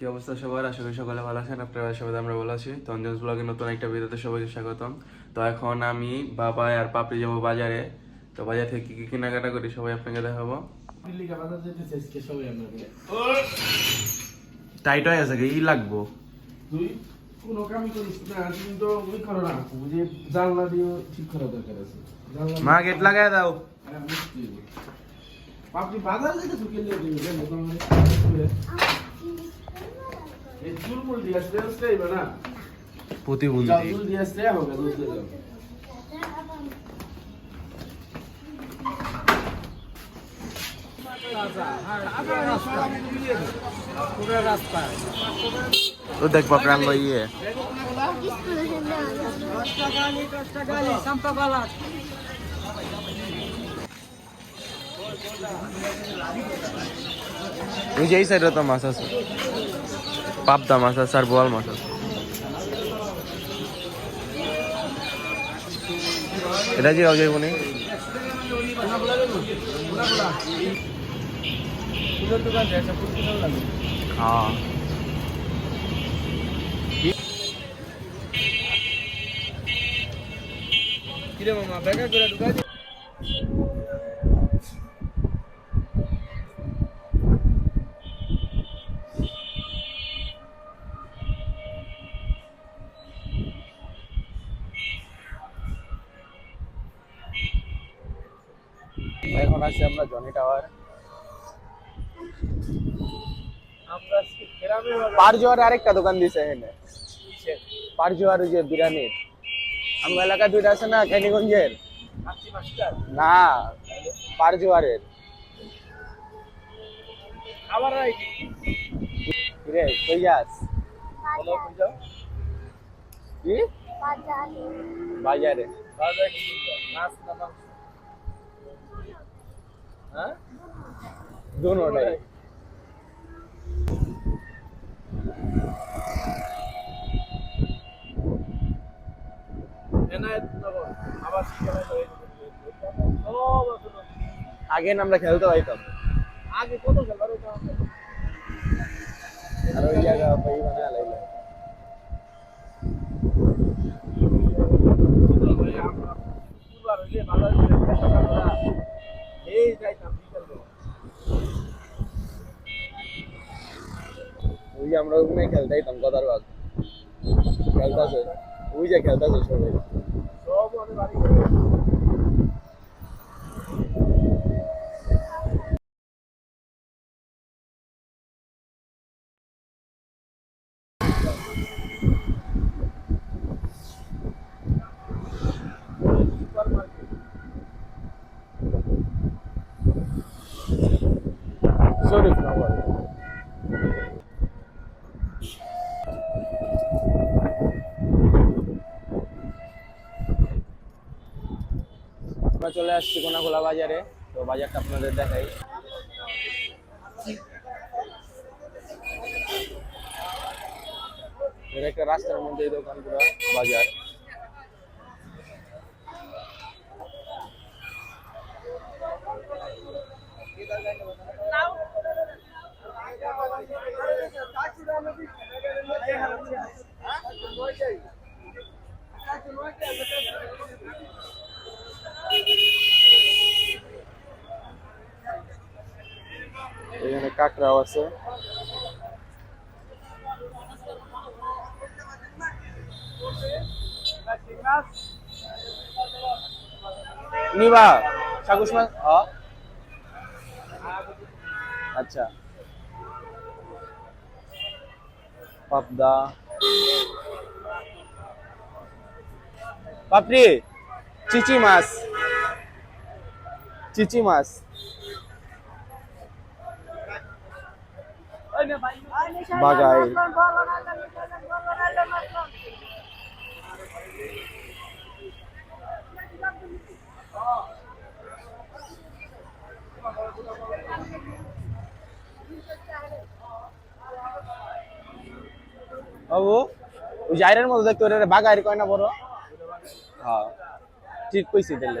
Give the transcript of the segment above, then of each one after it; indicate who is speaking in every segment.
Speaker 1: কি অবস্থা সবার? আশা করি সকালে ভালো আছেন আপনারা সবাই আমরা ভালো আছি। তঞ্জনস ব্লগের নতুন একটা ভিডিওতে সবাইকে স্বাগতম। তো এখন আমি বাবা আর পাপড়ি যাব বাজারে। তো বাজার থেকে কি কি কেনাকাটা করি সবাই আপনাকে দেখাবো। টাইট হয়ে আছে কি লাগবো।
Speaker 2: কোনো কামই করিস না তুমি তো ওই করো না যে জানলা দিয়ে ঠিক করা দরকার আছে।
Speaker 1: মা গেট লাগাই দাও।
Speaker 2: আপনি বাজার যেতে ঢুকে নিয়ে দিবি কেন তোমার এই চুলমুল দিয়ে আসতে আসতে এবার না যাও,
Speaker 1: প্রতিবন্ধী।
Speaker 2: চুল দিয়ে আসতে হবে দুধ দিয়ে যাও।
Speaker 1: তো দেখব ইয়ে। ওই যে এই সাইডে তো মাছ আছে। পাবদা মাছ আছে আর বোয়াল মাছ আছে। এটা যে যাইব নি। হ্যাঁ।
Speaker 2: কিরে মামা, বেকার করে ঢুকাই
Speaker 1: এখন আছি আমরা জনি টাওয়ার। পারজোয়ার আরেকটা দোকান দিছে এখানে। পারজোয়ার যে বিরিয়ানির। আমার এলাকা দুইটা আছে না ক্যানিগঞ্জের না পারজোয়ারের।
Speaker 2: আবার
Speaker 1: রে কই যাস?
Speaker 2: বলো কই যাও?
Speaker 1: কি? বাজারে।
Speaker 2: বাজার। কি মাছ না মাংস? বাবা
Speaker 1: আগে আমরা খেলতে পাইতাম
Speaker 2: আগে কত খেলা রে
Speaker 1: আর ওই জায়গা পাই বানা লাইলা
Speaker 2: আমরা পুবার হইলে বাজার করে সকালবেলা এই যাইতাম বিকেল বেলা
Speaker 1: ওই যে আমরা ওখানে খেলতে পাইতাম কথার বাদ খেলতাছে ওই যে খেলতাছে সবাই আমরা চলে আসছি কোনাখোলা বাজারে। তো বাজারটা আপনাদের দেখাই। একটা রাস্তার মধ্যে দোকান বাজার। কাঁকড়াও আছে। নিবা সাকুশ মাছ আচ্ছা। পাবদা। পাপড়ি চিচি মাছ। চিচি মাছ। বাগাই। বাবু ওই জাইরের মধ্যে দেখতে ওরে বাগাই কয় না বড়? হ্যাঁ। ঠিক কইছি তাহলে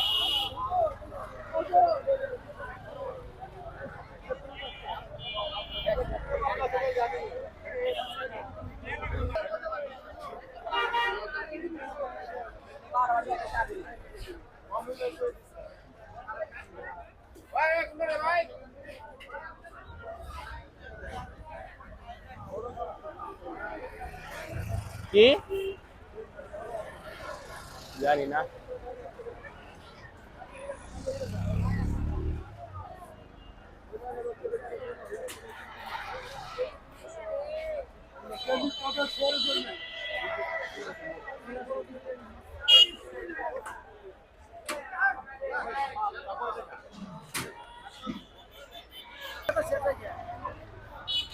Speaker 3: কি জানি না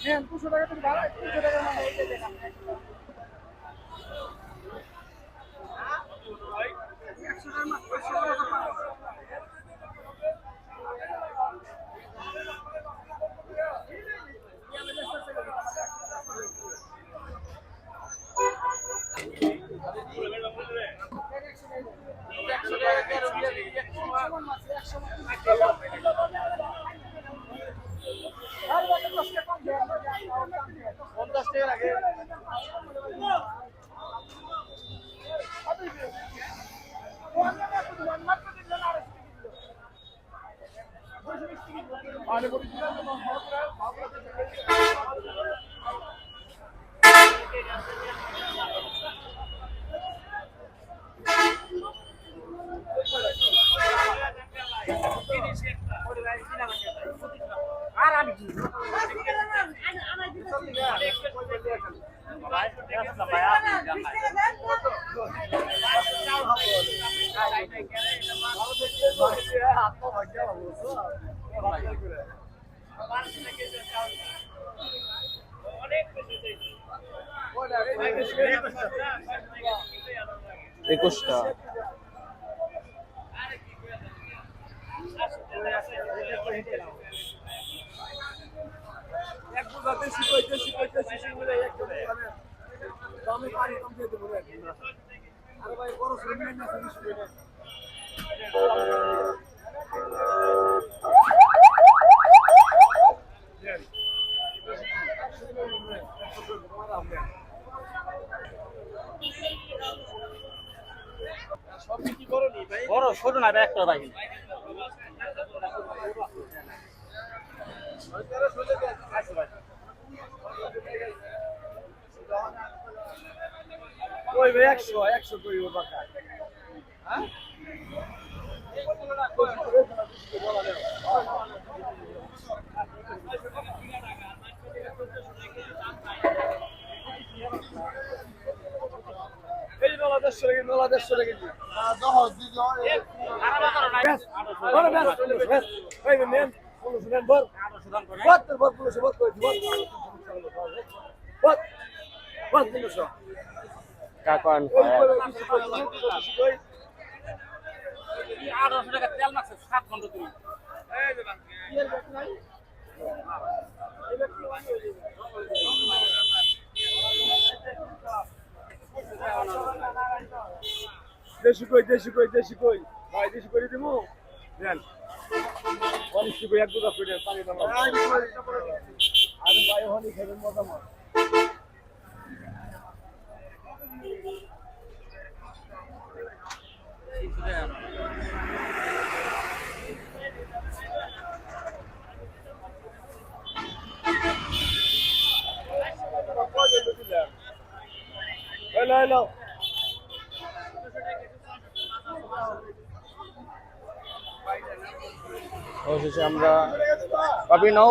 Speaker 3: একুশটা বড় ছোট না একটা あれこれ聞かんとこ ভাই ওই ভাই একশো একশো কই ও বাকা এই নলা দেড়শো টাকা নলা দেড়শো টাকা কেজি বড় নেন পুলিশ নেন বল বল তোর বল পুলিশ বল কই বল। বল বল পুলিশ
Speaker 1: কাকন
Speaker 3: আঠারোশো টাকা তেল মারছে সাত ঘণ্টা তুমি
Speaker 2: দেশি কই দেশি কই দেশি কই? ভাই, দেশি করে দিমু? দেন। অনিষ্টি কই, এক দুটা কই পানি দাম আরে ভাই হনি খাবেন মজা মার
Speaker 1: অবশেষে আমরা নাও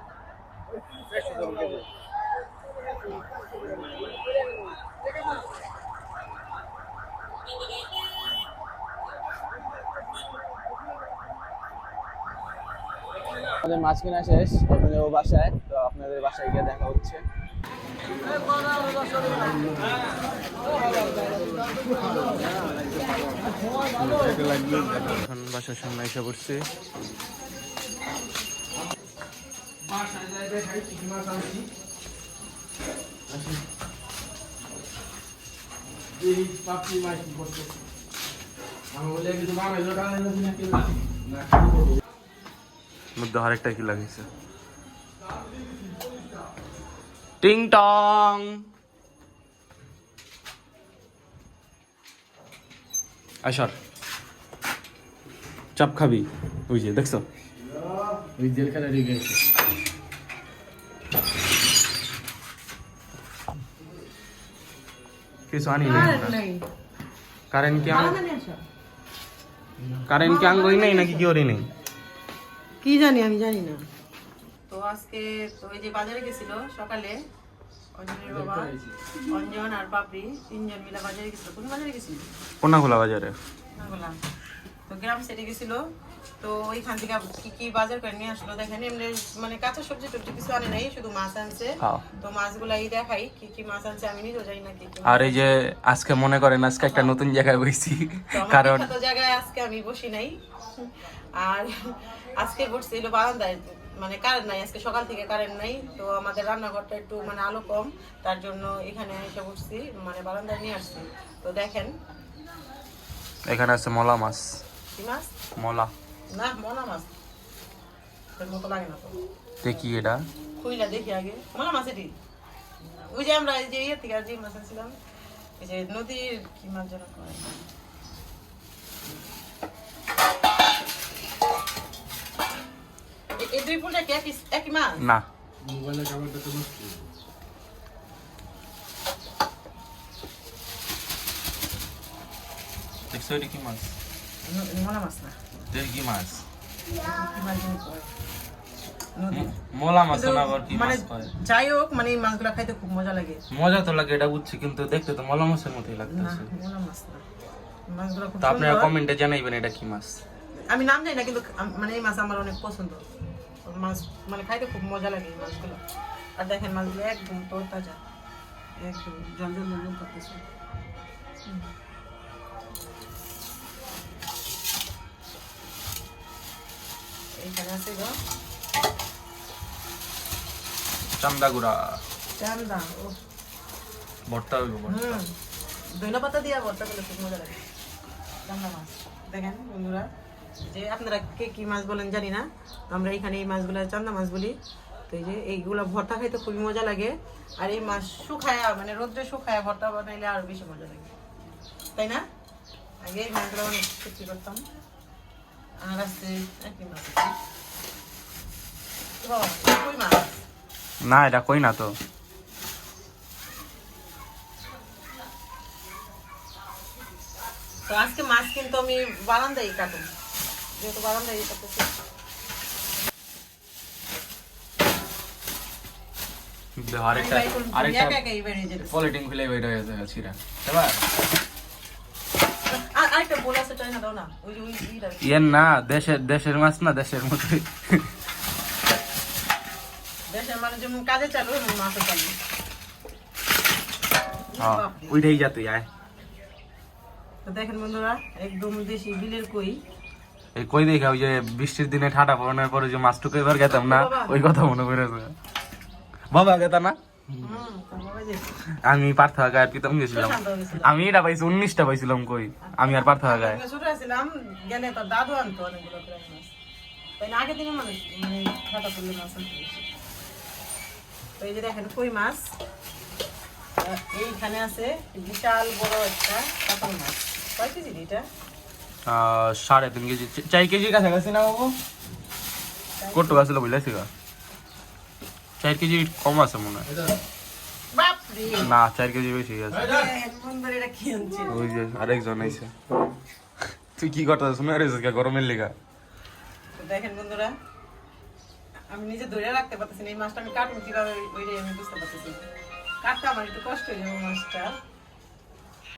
Speaker 1: আমাদের মাছ কেনা শেষ এখন যাব বাসায়, তো আপনাদের বাসায় গিয়ে দেখা হচ্ছে।
Speaker 4: বাসার সামনে এসে পড়ছি মধ্যে আরেকটা কি লাগিয়েছে টিং টং আসর চাপ খাবি ওই যে দেখছ
Speaker 1: ওই জেলখানা রেখে গেছে
Speaker 4: কিছু আনি নাই। কারেন্ট কি আং কারেন্ট কি আঙ্গই নাই নাকি কি ওরি নেই?
Speaker 5: কি জানি আমি জানি না। তো আজকে তো এই যে বাজারে গেছিল সকালে অঞ্জনের বাবা অঞ্জন আর পাপড়ি তিনজন মিলে বাজারে গেছিল। কোন বাজারে গেছিল?
Speaker 4: কোনাখোলা বাজারে।
Speaker 5: তো গ্রাম সেটে গেছিল। তো ওইখান থেকে কি কি বাজার করে নিয়ে আসলো দেখেন এমনি মানে কাঁচা সবজি টবজি কিছু আনে নাই শুধু মাছ আনছে।
Speaker 4: হ্যাঁ।
Speaker 5: তো মাছগুলাই দেখাই কি কি মাছ আনছে আমি নিজেও জানি না কি
Speaker 4: আর এই যে আজকে মনে করেন আজকে একটা নতুন জায়গায় বইছি।
Speaker 5: তো
Speaker 4: কারণ
Speaker 5: বিখ্যাত জায়গায় আজকে আমি বসি নাই। আর আজকে বসছিল বারান্দায় মানে কারেন্ট নাই আজকে সকাল থেকে কারেন্ট নাই। তো আমাদের রান্নাঘরটা একটু মানে আলো কম তার জন্য এখানে এসে বসছি মানে বারান্দায় নিয়ে আসছি। তো দেখেন।
Speaker 4: এখানে আছে মলা মাছ।
Speaker 5: কি মাছ?
Speaker 4: মলা।
Speaker 5: না মলা মাছ তোর মতো লাগে না তো।
Speaker 4: দেখি এটা।
Speaker 5: খুইলা দেখি আগে। মলা মাছ এটি ওই যে আমরা এই যে ইয়ে থেকে যে মাছ আনছিলাম এই যে নদীর কি মাছ যেন এই দুই ফুলটা কি একই একই মাছ?
Speaker 4: না। দেখছ এটা কি মাছ?
Speaker 5: মলা মাছ না।
Speaker 4: এটা মাছ। মলা না আবার কি
Speaker 5: মানে
Speaker 4: মাছ কয়?
Speaker 5: যাই হোক মানে এই মাছগুলো খাইতে খুব মজা লাগে।
Speaker 4: মজা তো লাগে এটা বুঝছি কিন্তু দেখতে তো মলা মাছের মতোই লাগতেছে।
Speaker 5: মলা মাছ না। মাছগুলো খুব
Speaker 4: আপনারা। কমেন্টে জানাইবেন এটা কি মাছ?
Speaker 5: আমি নাম জানি না কিন্তু মানে এই মাছ আমার অনেক পছন্দ। মাছ মানে খাইতে খুব মজা লাগে এই মাছগুলো। আর দেখেন মাছগুলো একদম তোর তাজা একদম জল জল জল জল করতেছে। হুম। এইখানে আছে গো।
Speaker 4: চান্দাগুড়া
Speaker 5: চান্দা ও।
Speaker 4: ভর্তা হইব ভর্তা।
Speaker 5: ধনে পাতা দিয়া ভর্তা করলে খুব মজা লাগে। চান্দা মাছ। দেখেন বন্ধুরা যে আপনারা কে কি মাছ বলেন জানি না আমরা এখানে এই মাছগুলো চান্দা মাছ বলি। তো এই যে এইগুলো ভর্তা খাইতে খুবই মজা লাগে। আর এই মাছ শুকায়া মানে রোদ্রে শুকায়া ভর্তা বানাইলে আরও বেশি মজা লাগে। তাই না? আগে এই মাছগুলো অনেক করতাম। আর আছে একই মাছ
Speaker 4: না এটা কই না তো
Speaker 5: তো আজকে মাছ কিন্তু আমি বারান্দায় কাটুন যেহেতু বারান্দায় কাটতেছি
Speaker 4: আরেকটা আরেকটা পলিটিং খুলে বের হয়ে ছিরা এবার
Speaker 5: না
Speaker 4: দেশের দেশের মাছ না দেশের
Speaker 5: দেশের মানুষ যেমন কাজে চালু এবং চালু।
Speaker 4: ওইটাই যা তুই আয়।
Speaker 5: তো দেখেন বন্ধুরা একদম দেশি বিলের কই।
Speaker 4: এই কই দেখা ওই যে বৃষ্টির দিনে ঠাটা পড়ানোর পরে যে মাছ টুকে এবার গেতাম না ওই কথা মনে পড়েছে। বাবা গেতা না? আমি পার্থ গায়ে প্রীতম গেছিলাম। আমি এটা পাইছি উনিশটা পাইছিলাম কই? আমি আর পার্থ গায়ে।
Speaker 5: আমরা ছোট ছিলাম গেলে তোর দাদু আনতো অনেকগুলো আগের দিনে মানুষ মানে খাতা করলে মাছ তো এই যে দেখেন কই মাছ? এইখানে আছে বিশাল বড় একটা কাতল মাছ। কয় কেজি এটা?
Speaker 4: সাড়ে তিন কেজি। চার কেজি কাছাকাছি না বাবু? কত গাছিল বুঝলাইছি গা চার কেজি কম আছে মনে হয়। না চার কেজি বেশি আছে
Speaker 5: এটা
Speaker 4: ওই যে আরেকজন আইসে তুই কি করতে শুনে রে গরমের লেগা।
Speaker 5: দেখেন বন্ধুরা আমি নিজে ধরে রাখতে পারতেছি না এই মাছটা আমি কাটবো কীভাবে ওইটাই আমি বুঝতে পারতেছি কাটতে আমার একটু কষ্ট হয়ে যাবে মাছটা।